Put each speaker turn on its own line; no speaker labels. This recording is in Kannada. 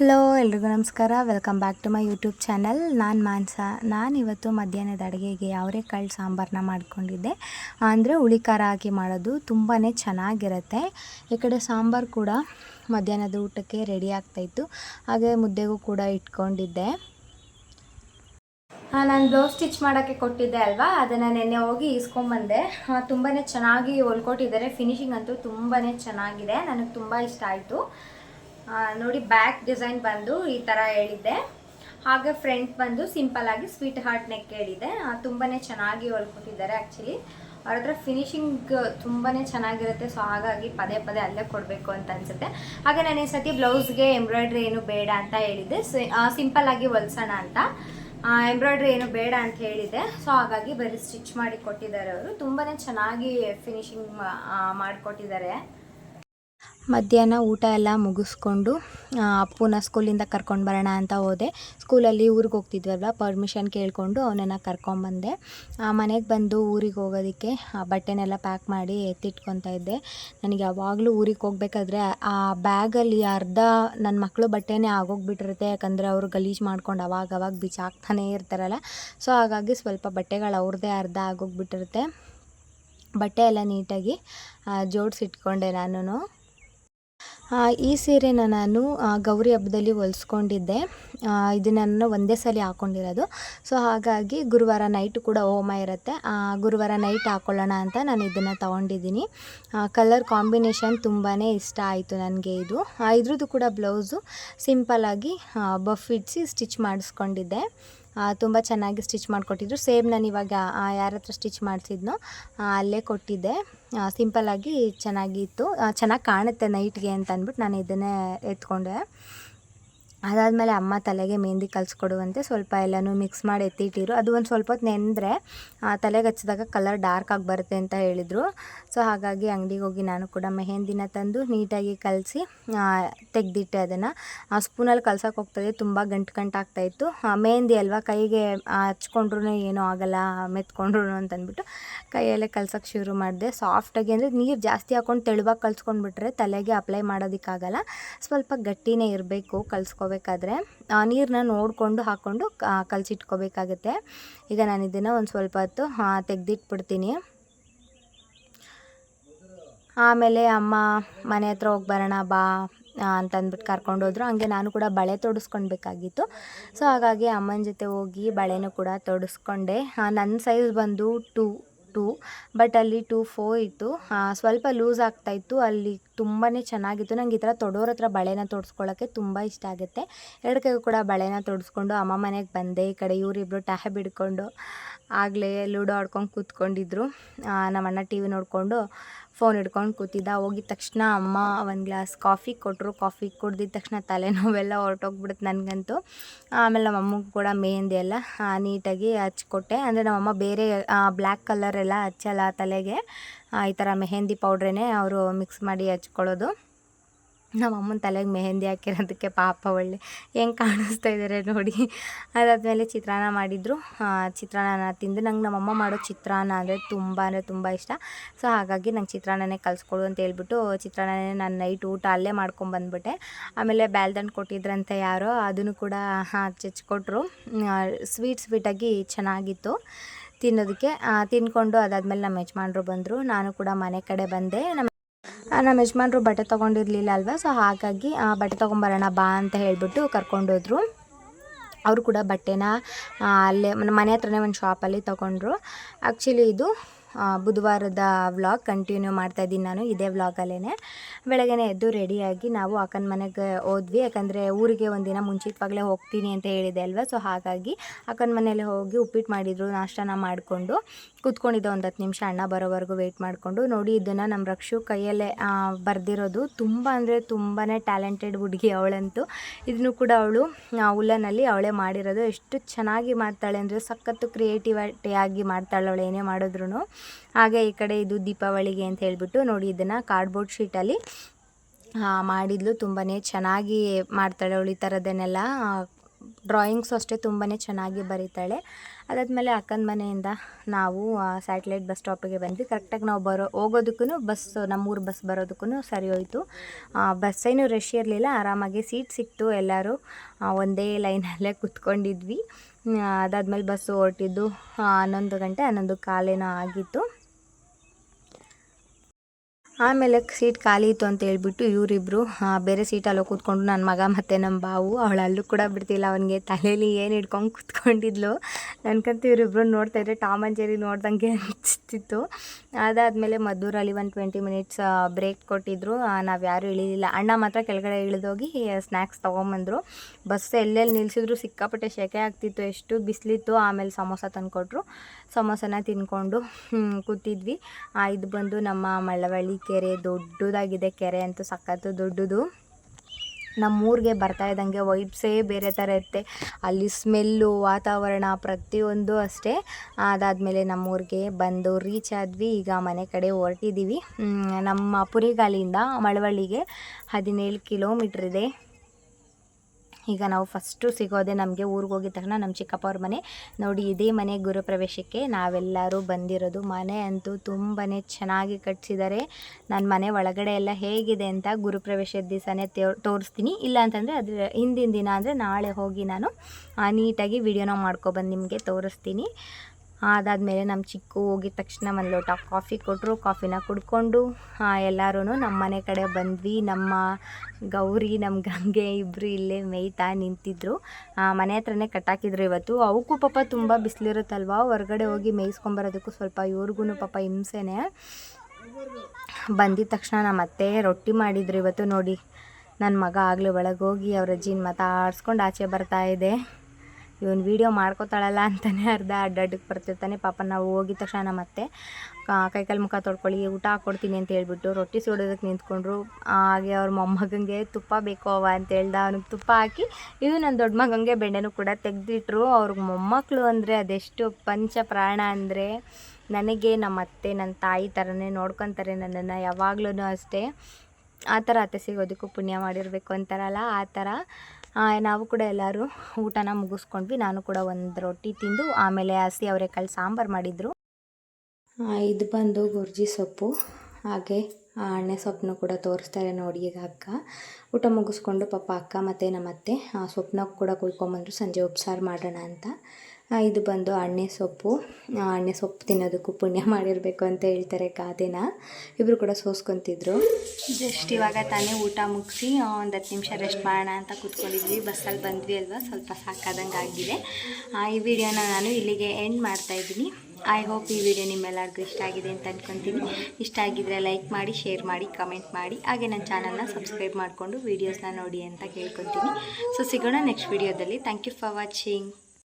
ಹಲೋ, ಎಲ್ರಿಗೂ ನಮಸ್ಕಾರ. Welcome back to my YouTube channel ನಾನು ಮಾನ್ಸ. ನಾನು ಇವತ್ತು ಮಧ್ಯಾಹ್ನದ ಅಡುಗೆಗೆ ಅವರೆಕಾಳು ಸಾಂಬಾರನ್ನ ಮಾಡ್ಕೊಂಡಿದ್ದೆ. ಅಂದರೆ ಹುಳಿ ಖಾರ ಹಾಕಿ ಮಾಡೋದು ತುಂಬಾ ಚೆನ್ನಾಗಿರುತ್ತೆ. ಈ ಕಡೆ ಸಾಂಬಾರು ಕೂಡ ಮಧ್ಯಾಹ್ನದ ಊಟಕ್ಕೆ ರೆಡಿ ಆಗ್ತಾಯಿತ್ತು ಹಾಗೆ ಮುದ್ದೆಗೂ ಕೂಡ ಇಟ್ಕೊಂಡಿದ್ದೆ. ನಾನು ಬ್ಲೌಸ್ ಸ್ಟಿಚ್ ಮಾಡೋಕ್ಕೆ ಕೊಟ್ಟಿದ್ದೆ ಅಲ್ವಾ? ಅದನ್ನು ನೆನ್ನೆ ಹೋಗಿ ಇಸ್ಕೊಂಬಂದೆ ತುಂಬಾ ಚೆನ್ನಾಗಿ ಹೊಲ್ಕೊಟ್ಟಿದ್ದಾರೆ. ಫಿನಿಷಿಂಗ್ ಅಂತೂ ತುಂಬಾ ಚೆನ್ನಾಗಿದೆ. ನನಗೆ ತುಂಬ ಇಷ್ಟ ಆಯಿತು. ನೋಡಿ ಬ್ಯಾಕ್ ಡಿಸೈನ್ ಬಂದು ಈ ಥರ ಹೇಳಿದ್ದೆ. ಹಾಗೆ ಫ್ರಂಟ್ ಬಂದು ಸಿಂಪಲ್ ಆಗಿ ಸ್ವೀಟ್ ಹಾರ್ಟ್ ನೆಕ್ ಹೇಳಿದೆ. ತುಂಬಾ ಚೆನ್ನಾಗಿ ಹೊಲ್ಕೊಟ್ಟಿದ್ದಾರೆ ಆ್ಯಕ್ಚುಲಿ ಅವ್ರ ಹತ್ರ ಫಿನಿಶಿಂಗ್ ತುಂಬಾ ಚೆನ್ನಾಗಿರುತ್ತೆ ಸೊ ಹಾಗಾಗಿ ಪದೇ ಪದೇ ಅಲ್ಲೇ ಕೊಡಬೇಕು ಅಂತ ಅನ್ಸುತ್ತೆ. ಹಾಗೆ ನಾನು ಈ ಸತಿ ಬ್ಲೌಸ್ಗೆ ಎಂಬ್ರಾಯ್ಡ್ರಿ ಏನು ಬೇಡ ಅಂತ ಹೇಳಿದ್ದೆ. ಸಿಂಪಲ್ ಆಗಿ ಹೊಲ್ಸೋಣ ಅಂತ. ಎಂಬ್ರಾಯ್ಡ್ರಿ ಏನು ಬೇಡ ಅಂತ ಹೇಳಿದೆ ಸೊ ಹಾಗಾಗಿ ಬರೀ ಸ್ಟಿಚ್ ಮಾಡಿ ಕೊಟ್ಟಿದ್ದಾರೆ ಅವರು. ತುಂಬಾ ಚೆನ್ನಾಗಿ ಫಿನಿಶಿಂಗ್ ಮಾಡಿಕೊಟ್ಟಿದ್ದಾರೆ. ಮಧ್ಯಾಹ್ನ ಊಟ ಎಲ್ಲ ಮುಗಿಸ್ಕೊಂಡು ಅಪ್ಪನ ಸ್ಕೂಲಿಂದ ಕರ್ಕೊಂಡು ಬರೋಣ ಅಂತ ಹೋದೆ. ಸ್ಕೂಲಲ್ಲಿ ಊರಿಗೆ ಹೋಗ್ತಿದ್ವಲ್ವ ಪರ್ಮಿಷನ್ ಕೇಳಿಕೊಂಡು ಅವನನ್ನು ಕರ್ಕೊಂಬಂದೆ ಮನೆಗೆ ಬಂದು ಊರಿಗೆ ಹೋಗೋದಕ್ಕೆ ಆ ಬಟ್ಟೆನೆಲ್ಲ ಪ್ಯಾಕ್ ಮಾಡಿ ಎತ್ತಿಟ್ಕೊತಾ ಇದ್ದೆ. ನನಗೆ ಯಾವಾಗಲೂ ಊರಿಗೆ ಹೋಗ್ಬೇಕಾದ್ರೆ ಆ ಬ್ಯಾಗಲ್ಲಿ ಅರ್ಧ ನನ್ನ ಮಕ್ಕಳು ಬಟ್ಟೆನೇ ಆಗೋಗ್ಬಿಟ್ಟಿರುತ್ತೆ. ಯಾಕಂದರೆ ಅವರು ಗಲೀಜು ಮಾಡ್ಕೊಂಡು ಅವಾಗ ಅವಾಗ ಬಿಚಾಕ್ತಾನೇ ಇರ್ತಾರಲ್ಲ. ಸೊ ಹಾಗಾಗಿ ಸ್ವಲ್ಪ ಬಟ್ಟೆಗಳು ಅವ್ರದ್ದೇ ಅರ್ಧ ಆಗೋಗ್ಬಿಟ್ಟಿರುತ್ತೆ. ಬಟ್ಟೆ ಎಲ್ಲ ನೀಟಾಗಿ ಜೋಡಿಸಿಟ್ಕೊಂಡೆ ನಾನು ಆ, ಈ ಸೀರೆನ ನಾನು ಗೌರಿ ಹಬ್ಬದಲ್ಲಿ ಹೊಲ್ಸ್ಕೊಂಡಿದ್ದೆ. ಇದು ನಾನು ಒಂದೇ ಸಲ ಹಾಕ್ಕೊಂಡಿರೋದು ಸೊ ಹಾಗಾಗಿ ಗುರುವಾರ ನೈಟ್ ಕೂಡ ಹೋಮ ಇರುತ್ತೆ. ಗುರುವಾರ ನೈಟ್ ಹಾಕ್ಕೊಳ್ಳೋಣ ಅಂತ ನಾನು ಇದನ್ನು ತೊಗೊಂಡಿದ್ದೀನಿ. ಕಲರ್ ಕಾಂಬಿನೇಷನ್ ತುಂಬಾ ಇಷ್ಟ ಆಯಿತು ನನಗೆ ಇದು. ಇದ್ರದ್ದು ಕೂಡ ಬ್ಲೌಸು ಸಿಂಪಲ್ಲಾಗಿ ಬಫ್ ಇಡಿಸಿ ಸ್ಟಿಚ್ ಮಾಡಿಸ್ಕೊಂಡಿದ್ದೆ. ತುಂಬ ಚೆನ್ನಾಗಿ ಸ್ಟಿಚ್ ಮಾಡಿಕೊಟ್ಟಿದ್ರು. ಸೇಮ್ ನಾನು ಇವಾಗ ಯಾರ ಹತ್ರ ಸ್ಟಿಚ್ ಮಾಡಿಸಿದ್ನೋ ಅಲ್ಲೇ ಕೊಟ್ಟಿದ್ದೆ. ಸಿಂಪಲ್ಲಾಗಿ ಚೆನ್ನಾಗಿತ್ತು. ಚೆನ್ನಾಗಿ ಕಾಣುತ್ತೆ ನೈಟ್ಗೆ ಅಂತ ಅಂದ್ಬಿಟ್ಟು ನಾನು ಇದನ್ನೇ ಎತ್ಕೊಂಡೆ. ಅದಾದಮೇಲೆ ಅಮ್ಮ ತಲೆಗೆ ಮೆಹಂದಿ ಕಲಿಸ್ಕೊಡುವಂತೆ ಸ್ವಲ್ಪ ಎಲ್ಲನೂ ಮಿಕ್ಸ್ ಮಾಡಿ ಎತ್ತಿಟ್ಟಿರು ಅದು ಒಂದು ಸ್ವಲ್ಪ ಹೊತ್ತು ನೆನೆದ್ರೆ ತಲೆಗೆ ಹಚ್ಚಿದಾಗ ಕಲರ್ ಡಾರ್ಕ್ ಆಗಿ ಬರುತ್ತೆ ಅಂತ ಹೇಳಿದರು. ಸೊ ಹಾಗಾಗಿ ಅಂಗಡಿಗೆ ಹೋಗಿ ನಾನು ಕೂಡ ಮೆಹಂದಿನ ತಂದು ನೀಟಾಗಿ ಕಲಸಿ ತೆಗೆದಿಟ್ಟೆ ಅದನ್ನು. ಆ ಸ್ಪೂನಲ್ಲಿ ಕಲ್ಸೋಕೆ ಹೋಗ್ತದೆ ತುಂಬ ಗಂಟು ಗಂಟು ಆಗ್ತಾಯಿತ್ತು ಮೆಹಂದಿ ಅಲ್ವಾ, ಕೈಗೆ ಹಚ್ಕೊಂಡ್ರೂ ಏನೂ ಆಗಲ್ಲ ಮೆತ್ಕೊಂಡ್ರು ಅಂತಂದ್ಬಿಟ್ಟು ಕೈಯಲ್ಲೇ ಕಲ್ಸೋಕೆ ಶುರು ಮಾಡಿದೆ. ಸಾಫ್ಟಾಗಿ ಅಂದರೆ ನೀರು ಜಾಸ್ತಿ ಹಾಕೊಂಡು ತೆಳುವಾಗಿ ಕಲ್ಸ್ಕೊಂಡ್ಬಿಟ್ರೆ ತಲೆಗೆ ಅಪ್ಲೈ ಮಾಡೋದಕ್ಕಾಗಲ್ಲ. ಸ್ವಲ್ಪ ಗಟ್ಟಿನೇ ಇರಬೇಕು ಕಲ್ಸ್ಕೋಬೇಕಾದ್ರೆ ನೀರನ್ನ ನೋಡಿಕೊಂಡು ಹಾಕ್ಕೊಂಡು ಕಲಸಿಟ್ಕೋಬೇಕಾಗತ್ತೆ. ಈಗ ನಾನು ಇದನ್ನು ಒಂದು ಸ್ವಲ್ಪ ಹೊತ್ತು ತೆಗೆದಿಟ್ಬಿಡ್ತೀನಿ. ಆಮೇಲೆ ಅಮ್ಮ ಮನೆ ಹತ್ರ ಹೋಗಿ ಬರೋಣ ಬಾ ಅಂತಂದ್ಬಿಟ್ಟು ಕರ್ಕೊಂಡು ಹೋದ್ರು. ಹಂಗೆ ನಾನು ಕೂಡ ಬಳೆ ತೊಡಸ್ಕೊಳ್ಬೇಕಾಗಿತ್ತು ಸೊ, ಹಾಗಾಗಿ ಅಮ್ಮನ ಜೊತೆ ಹೋಗಿ ಬಳೆನೂ ಕೂಡ ತೊಡಿಸ್ಕೊಂಡೆ. ನನ್ನ ಸೈಜ್ ಬಂದು ಟೂ ಟೂ ಬಟ್ ಅಲ್ಲಿ ಟೂ ಫೋರ್ ಇತ್ತು. ಸ್ವಲ್ಪ ಲೂಸ್ ಆಗ್ತಾಯಿತ್ತು ಅಲ್ಲಿ ತುಂಬಾ ಚೆನ್ನಾಗಿತ್ತು. ನಂಗೆ ಈ ಥರ ತೊಡೋರ ಹತ್ರ ಬಳೆನ ತೊಡ್ಸ್ಕೊಳ್ಳೋಕ್ಕೆ ತುಂಬ ಇಷ್ಟ ಆಗುತ್ತೆ. ಎರಡು ಕೈಗೂ ಕೂಡ ಬಳೆನ ತೊಡಸ್ಕೊಂಡು ಅಮ್ಮ ಮನೆಗೆ ಬಂದೆ, ಈ ಕಡೆ ಇವರಿಬ್ಬರು ಟ್ಯಾಬ್ ಹಿಡ್ಕೊಂಡು ಆಗಲೇ ಲೂಡೋ ಆಡ್ಕೊಂಡು ಕೂತ್ಕೊಂಡಿದ್ರು. ನಮ್ಮಣ್ಣ ಟಿ ವಿ ನೋಡಿಕೊಂಡು ಫೋನ್ ಹಿಡ್ಕೊಂಡು ಕೂತಿದ್ದ. ಹೋಗಿದ ತಕ್ಷಣ ಅಮ್ಮ ಒಂದು ಗ್ಲಾಸ್ ಕಾಫಿ ಕೊಟ್ಟರು ಕಾಫಿ ಕುಡ್ದಿದ ತಕ್ಷಣ ತಲೆನೋವೆಲ್ಲ ಹೊರಟೋಗ್ಬಿಡುತ್ತೆ ನನಗಂತೂ. ಆಮೇಲೆ ನಮ್ಮ ಅಮ್ಮಗೂ ಕೂಡ ಮೆಹಂದಿ ಎಲ್ಲ ನೀಟಾಗಿ ಹಚ್ಕೊಟ್ಟೆ. ಅಂದರೆ ನಮ್ಮಮ್ಮ ಬೇರೆ ಬ್ಲ್ಯಾಕ್ ಕಲರ್ ಎಲ್ಲ ಹಚ್ಚಲ್ಲ ತಲೆಗೆ. ಈ ಥರ ಮೆಹಂದಿ ಪೌಡ್ರೇ ಅವರು ಮಿಕ್ಸ್ ಮಾಡಿ ಹಚ್ಕೊಳ್ಳೋದು. ನಮ್ಮ ಅಮ್ಮನ ತಲೆಗೆ ಮೆಹಂದಿ ಹಾಕಿರೋದಕ್ಕೆ ಪಾಪ ಒಳ್ಳೆ ಹೆಂಗೆ ಕಾಣಿಸ್ತಾ ಇದ್ದಾರೆ ನೋಡಿ. ಅದಾದಮೇಲೆ ಚಿತ್ರಾನ್ನ ಮಾಡಿದರು. ಚಿತ್ರಾನ್ನ ತಿಂದು ನಂಗೆ ನಮ್ಮಮ್ಮ ಮಾಡೋ ಚಿತ್ರಾನ್ನ ಅಂದರೆ ತುಂಬ ಅಂದರೆ ತುಂಬ ಇಷ್ಟ. ಸೊ, ಹಾಗಾಗಿ ನಂಗೆ ಚಿತ್ರಾನ್ನನೇ ಕಲಿಸ್ಕೊಡು ಅಂತ ಹೇಳ್ಬಿಟ್ಟು ಚಿತ್ರಾನ್ನನೇ ನಾನು ನೈಟ್ ಊಟ ಅಲ್ಲೇ ಮಾಡ್ಕೊಂಬಂದ್ಬಿಟ್ಟೆ ಆಮೇಲೆ ಬ್ಯಾಲ್ದಂಡು ಕೊಟ್ಟಿದ್ರಂತೆ ಯಾರೋ, ಅದನ್ನು ಕೂಡ ಹಚ್ಚಿಕೊಟ್ರು ಸ್ವೀಟ್ ಸ್ವೀಟಾಗಿ ಚೆನ್ನಾಗಿತ್ತು ತಿನ್ನೋದಕ್ಕೆ. ತಿನ್ಕೊಂಡು ತಿಂದ್ಕೊಂಡು ಅದಾದಮೇಲೆ ನಮ್ಮ ಯಜಮಾನ್ರು ಬಂದರು. ನಾನು ಕೂಡ ಮನೆ ಕಡೆ ಬಂದೆ. ನಮ್ಮ ನಮ್ಮ ಯಜಮಾನ್ರು ಬಟ್ಟೆ ತೊಗೊಂಡಿರಲಿಲ್ಲ ಅಲ್ವಾ? ಸೊ ಹಾಗಾಗಿ ಬಟ್ಟೆ ತೊಗೊಂಬರೋಣ ಬಾ ಅಂತ ಹೇಳಿಬಿಟ್ಟು ಕರ್ಕೊಂಡೋದ್ರು. ಅವರು ಕೂಡ ಬಟ್ಟೆನ ಅಲ್ಲೇ, ಮನೆ ಹತ್ರನೇ ಒಂದು ಶಾಪಲ್ಲಿ ತೊಗೊಂಡ್ರು. ಆ್ಯಕ್ಚುಲಿ ಇದು ಬುಧವಾರದ ವ್ಲಾಗ್ ಕಂಟಿನ್ಯೂ ಮಾಡ್ತಾ ಇದ್ದೀನಿ ನಾನು, ಇದೇ ವ್ಲಾಗಲ್ಲೇ ಬೆಳಗ್ಗೆ ಎದ್ದು ರೆಡಿಯಾಗಿ ನಾವು ಅಕ್ಕನ ಮನೆಗೆ ಹೋದ್ವಿ. ಯಾಕಂದರೆ ಊರಿಗೆ ಒಂದಿನ ಮುಂಚಿತವಾಗಲೇ ಹೋಗ್ತೀನಿ ಅಂತ ಹೇಳಿದೆ ಅಲ್ವಾ? ಸೊ ಹಾಗಾಗಿ ಅಕ್ಕನ ಮನೇಲಿ ಹೋಗಿ ಉಪ್ಪಿಟ್ಟು ಮಾಡಿದರು, ನಾಷ್ಟನ ಮಾಡಿಕೊಂಡು ಕೂತ್ಕೊಂಡಿದ್ದೆ ಒಂದು ಹತ್ತು ನಿಮಿಷ ಅಣ್ಣ ಬರೋವರೆಗೂ ವೆಯ್ಟ್ ಮಾಡಿಕೊಂಡು. ನೋಡಿ, ಇದನ್ನು ನಮ್ಮ ರಕ್ಷು ಕೈಯಲ್ಲೇ ಬರೆದಿರೋದು. ತುಂಬ ಅಂದರೆ ತುಂಬಾ ಟ್ಯಾಲೆಂಟೆಡ್ ಹುಡುಗಿ ಅವಳಂತೂ. ಇದನ್ನು ಕೂಡ ಅವಳು ಉಲ್ಲನಲ್ಲಿ ಅವಳೇ ಮಾಡಿರೋದು. ಎಷ್ಟು ಚೆನ್ನಾಗಿ ಮಾಡ್ತಾಳೆ ಅಂದರೆ ಸಖತ್ತು ಕ್ರಿಯೇಟಿವಿಟಿ ಆಗಿ ಮಾಡ್ತಾಳೆ ಅವಳು ಏನೇ ಮಾಡಿದ್ರು ಹಾಗೆ ಈ ಕಡೆ ಇದು ದೀಪಾವಳಿಗೆ ಅಂತ ಹೇಳಿಬಿಟ್ಟು ನೋಡಿ ಇದನ್ನು ಕಾರ್ಡ್ಬೋರ್ಡ್ ಶೀಟಲ್ಲಿ ಮಾಡಿದ್ಲು. ತುಂಬಾ ಚೆನ್ನಾಗಿ ಮಾಡ್ತಾಳೆ ಅವಳು ಈ ಥರದನ್ನೆಲ್ಲ ಡ್ರಾಯಿಂಗ್ಸು ಅಷ್ಟೇ ತುಂಬಾ ಚೆನ್ನಾಗಿ ಬರೀತಾಳೆ. ಅದಾದಮೇಲೆ ಅಕ್ಕನ ಮನೆಯಿಂದ ನಾವು ಸ್ಯಾಟಲೈಟ್ ಬಸ್ ಸ್ಟಾಪಿಗೆ ಬಂದ್ವಿ. ಕರೆಕ್ಟಾಗಿ ನಾವು ಬರೋ ಹೋಗೋದಕ್ಕೂ ಬಸ್, ನಮ್ಮೂರು ಬಸ್ ಬರೋದಕ್ಕೂ ಸರಿ ಹೋಯಿತು. ಬಸ್ಸೇನು ರಶ್ ಇರಲಿಲ್ಲ. ಆರಾಮಾಗಿ ಸೀಟ್ ಸಿಕ್ತು. ಎಲ್ಲರೂ ಒಂದೇ ಲೈನಲ್ಲೇ ಕುತ್ಕೊಂಡಿದ್ವಿ. ಅದಾದಮೇಲೆ ಬಸ್ಸು ಹೊರಟಿದ್ದು ಹನ್ನೊಂದು ಗಂಟೆ, ಹನ್ನೊಂದು ಕಾಲೇನೋ ಆಗಿತ್ತು. ಆಮೇಲೆ ಸೀಟ್ ಖಾಲಿ ಇತ್ತು ಅಂತ ಹೇಳ್ಬಿಟ್ಟು ಇವರಿಬ್ಬರು ಬೇರೆ ಸೀಟಲ್ಲೋ ಕೂತ್ಕೊಂಡು ನನ್ನ ಮಗ ಮತ್ತು ನಮ್ಮ ಬಾವು, ಅವಳು ಅಲ್ಲೂ ಕೂಡ ಬಿಡ್ತಿಲ್ಲ, ಅವನಿಗೆ ತಲೆಯಲ್ಲಿ ಏನು ಹಿಡ್ಕೊಂಡು ಕೂತ್ಕೊಂಡಿದ್ಲು. ನನ್ಕಂತ ಇವರಿಬ್ರು ನೋಡ್ತಾ ಇದ್ರೆ ಟಾಮ್ ಆ್ಯಂಡ್ ಜೆರಿ ನೋಡ್ದಂಗೆ ಅನಿಸ್ತಿತ್ತು. ಅದಾದಮೇಲೆ ಮದ್ದೂರಲ್ಲಿ ಒಂದು ಟ್ವೆಂಟಿ ಮಿನಿಟ್ಸ್ ಬ್ರೇಕ್ ಕೊಟ್ಟಿದ್ರು. ನಾವು ಯಾರೂ ಇಳಿಲಿಲ್ಲ. ಅಣ್ಣ ಮಾತ್ರ ಕೆಳಗಡೆ ಇಳಿದೋಗಿ ಸ್ನ್ಯಾಕ್ಸ್ ತೊಗೊಂಬಂದರು. ಬಸ್ ಎಲ್ಲೆಲ್ಲಿ ನಿಲ್ಲಿಸಿದ್ರು ಸಿಕ್ಕಾಪಟ್ಟೆ ಶೆಕೆ ಆಗ್ತಿತ್ತು, ಎಷ್ಟು ಬಿಸಿಲಿತ್ತು, ಆಮೇಲೆ ಸಮೋಸ ತಂದುಕೊಟ್ರು. ಸಮೋಸನ ತಿನ್ಕೊಂಡು ಕೂತಿದ್ವಿ. ಇದು ಬಂದು ನಮ್ಮ ಮಳ್ಳವಳ್ಳಿ ಕೆರೆ, ದೊಡ್ಡದಾಗಿದೆ ಕೆರೆ ಅಂತೂ ಸಖತ್ತು ದೊಡ್ಡದು. ನಮ್ಮೂರಿಗೆ ಬರ್ತಾ ಇದ್ದಂಗೆ ವೈಬ್ಸೇ ಬೇರೆ ಥರ ಇರುತ್ತೆ. ಅಲ್ಲಿ ಸ್ಮೆಲ್ಲು, ವಾತಾವರಣ ಪ್ರತಿಯೊಂದು ಅಷ್ಟೇ. ಅದಾದಮೇಲೆ ನಮ್ಮೂರಿಗೆ ಬಂದು ರೀಚ್ ಆದ್ವಿ. ಈಗ ಮನೆ ಕಡೆ ಹೊರಟಿದ್ದೀವಿ. ನಮ್ಮ ಪುರಿಗಾಲಿಯಿಂದ ಮಳವಳ್ಳಿಗೆ ಹದಿನೇಳು ಕಿಲೋಮೀಟ್ರ್ ಇದೆ. ಈಗ ನಾವು ಫಸ್ಟು ಸಿಗೋದೆ ನಮಗೆ ಊರಿಗೆ ಹೋಗಿದ ತಕ್ಷಣ ನಮ್ಮ ಚಿಕ್ಕಪ್ಪ ಅವ್ರ ಮನೆ. ನೋಡಿ, ಇದೇ ಮನೆ ಗುರುಪ್ರವೇಶಕ್ಕೆ ನಾವೆಲ್ಲರೂ ಬಂದಿರೋದು. ಮನೆ ಅಂತೂ ತುಂಬಾ ಚೆನ್ನಾಗಿ ಕಟ್ಟಿಸಿದ್ದಾರೆ ನನ್ನ ಮನೆ ಒಳಗಡೆ ಎಲ್ಲ ಹೇಗಿದೆ ಅಂತ ಗುರುಪ್ರವೇಶದ ದಿವಸನೇ ತೋರಿಸ್ತೀನಿ. ಇಲ್ಲ ಅಂತಂದರೆ ಅದ್ರ ಹಿಂದಿನ ದಿನ ಅಂದರೆ ನಾಳೆ ಹೋಗಿ ನಾನು ನೀಟಾಗಿ ವಿಡಿಯೋನ ಮಾಡ್ಕೊಬಂದು ನಿಮಗೆ ತೋರಿಸ್ತೀನಿ. ಅದಾದಮೇಲೆ ನಮ್ಮ ಚಿಕ್ಕು ಹೋಗಿದ ತಕ್ಷಣ ಒಂದು ಲೋಟ ಕಾಫಿ ಕೊಟ್ಟರು, ಕಾಫಿನ ಕುಡ್ಕೊಂಡು ಎಲ್ಲರೂ ನಮ್ಮ ಮನೆ ಕಡೆ ಬಂದ್ವಿ. ನಮ್ಮ ಗೌರಿ, ನಮ್ಮ ಗಂಗೆ ಇಬ್ಬರು ಇಲ್ಲೇ ಮೇಯ್ತಾ ನಿಂತಿದ್ರು. ಮನೆ ಹತ್ರನೇ ಕಟ್ಟಾಕಿದ್ರು ಇವತ್ತು. ಅವಕ್ಕೂ ಪಾಪ ತುಂಬ ಬಿಸಿಲಿರುತ್ತಲ್ವ? ಹೊರಗಡೆ ಹೋಗಿ ಮೇಯಿಸ್ಕೊಂಬರೋದಕ್ಕೂ ಸ್ವಲ್ಪ ಇವ್ರಿಗೂ ಪಾಪ ಹಿಂಸೆನೆ. ಬಂದಿದ ತಕ್ಷಣ ನಮ್ಮ ಅತ್ತೆ ರೊಟ್ಟಿ ಮಾಡಿದ್ರು ಇವತ್ತು ನೋಡಿ. ನನ್ನ ಮಗ ಆಗಲೇ ಒಳಗೆ ಹೋಗಿ ಅವ್ರ ಅಜ್ಜಿನ ಮಾತಾಡ್ಸ್ಕೊಂಡು ಆಚೆ ಬರ್ತಾ ಇದೆ. ಇವನು ವೀಡಿಯೋ ಮಾಡ್ಕೋತಾಳಲ್ಲ ಅಂತಲೇ ಅರ್ಧ ಅಡ್ಡಡ್ಡಕ್ಕೆ ಬರ್ತಿರ್ತಾನೆ. ಪಾಪ ನಾವು ಹೋಗಿದ ತಕ್ಷಣ ನಮ್ಮ ಅತ್ತೆ ಕಾ- ಕೈಕಾಲು ಮುಖ ತೊಳ್ಕೊಳ್ಳಿ ಊಟ ಹಾಕ್ಕೊಡ್ತೀನಿ ಅಂತ ಹೇಳ್ಬಿಟ್ಟು ರೊಟ್ಟಿ ಸುಡೋದಕ್ಕೆ ನಿಂತ್ಕೊಂಡ್ರು. ಹಾಗೆ ಅವ್ರ ಮೊಮ್ಮಗಂಗೆ ತುಪ್ಪ ಬೇಕು ಅವ ಅಂತ ಹೇಳ್ದ. ಅವ್ನಿಗೆ ತುಪ್ಪ ಹಾಕಿ, ಇದು ನನ್ನ ದೊಡ್ಡ ಮಗಂಗೆ ಬೆಣ್ಣೆನೂ ಕೂಡ ತೆಗೆದಿಟ್ರು. ಅವ್ರಿಗೆ ಮೊಮ್ಮಕ್ಕಳು ಅಂದರೆ ಅದೆಷ್ಟು ಪಂಚ ಪ್ರಾಣ ಅಂದರೆ, ನನಗೆ ನಮ್ಮ ಅತ್ತೆ ನನ್ನ ತಾಯಿ ಥರನೇ ನೋಡ್ಕೊತಾರೆ ನನ್ನನ್ನು ಯಾವಾಗ್ಲೂ ಅಷ್ಟೇ. ಆ ಥರ ಅತ್ತೆ ಸಿಗೋದಕ್ಕೂ ಪುಣ್ಯ ಮಾಡಿರಬೇಕು ಅಂತಾರಲ್ಲ, ಆ ಥರ ನಾವು ಕೂಡ ಎಲ್ಲರೂ ಊಟನ ಮುಗಿಸ್ಕೊಂಡ್ವಿ. ನಾನು ಕೂಡ ಒಂದು ರೊಟ್ಟಿ ತಿಂದು, ಆಮೇಲೆ ಹಸಿ ಅವರೆಕಾಳು ಸಾಂಬಾರು ಮಾಡಿದರು. ಇದು ಬಂದು ಗುರ್ಜಿ ಸೊಪ್ಪು, ಹಾಗೆ ಅಣ್ಣೆ ಸೊಪ್ಪನ್ನು ಕೂಡ ತೋರಿಸ್ತಾರೆ ನೋಡಿ ಈಗ ಅಕ್ಕ. ಊಟ ಮುಗಿಸ್ಕೊಂಡು ಪಾಪ ಅಕ್ಕ ಮತ್ತು ಆ, ಸೊಪ್ಪನ್ನ ಕೂಡ ಕುಯ್ಕೊಂಬಂದರು. ಸಂಜೆ ಉಪ್ಸಾರು ಮಾಡೋಣ ಅಂತ. ಇದು ಬಂದು ಅಣ್ಣೆ ಸೊಪ್ಪು. ಅಣ್ಣೆ ಸೊಪ್ಪು ತಿನ್ನೋದಕ್ಕೂ ಪುಣ್ಯ ಮಾಡಿರಬೇಕು ಅಂತ ಹೇಳ್ತಾರೆ ಗಾದೆನ ಇಬ್ಬರು ಕೂಡ ಸೋಸ್ಕೊತಿದ್ರು. ಜಸ್ಟ್ ಇವಾಗ ತಾನೇ ಊಟ ಮುಗಿಸಿ ಒಂದು ಹತ್ತು ನಿಮಿಷ ರೆಸ್ಟ್ ಮಾಡೋಣ ಅಂತ ಕೂತ್ಕೊಂಡಿದ್ವಿ. ಬಸ್ಸಲ್ಲಿ ಬಂದ್ವಿ ಅಲ್ವಾ? ಸ್ವಲ್ಪ ಸಾಕಾದಂಗೆ ಆಗಿದೆ. ಈ ವಿಡಿಯೋನ ನಾನು ಇಲ್ಲಿಗೆ ಎಂಡ್ ಮಾಡ್ತಾ ಇದ್ದೀನಿ. ಐ ಹೋಪ್ ಈ ವಿಡಿಯೋ ನಿಮ್ಮೆಲ್ಲರಿಗೂ ಇಷ್ಟ ಆಗಿದೆ ಅಂತ ಅಂದ್ಕೊತೀನಿ ಇಷ್ಟ ಆಗಿದ್ರೆ ಲೈಕ್ ಮಾಡಿ ಶೇರ್ ಮಾಡಿ ಕಮೆಂಟ್ ಮಾಡಿ. ಹಾಗೆ ನನ್ನ ಚಾನಲ್ನ ಸಬ್ಸ್ಕ್ರೈಬ್ ಮಾಡಿಕೊಂಡು ವೀಡಿಯೋಸ್ನ ನೋಡಿ ಅಂತ ಕೇಳ್ಕೊತೀನಿ. ಸೊ ಸಿಗೋಣ ನೆಕ್ಸ್ಟ್ ವಿಡಿಯೋದಲ್ಲಿ ಥ್ಯಾಂಕ್ ಯು ಫಾರ್ ವಾಚಿಂಗ್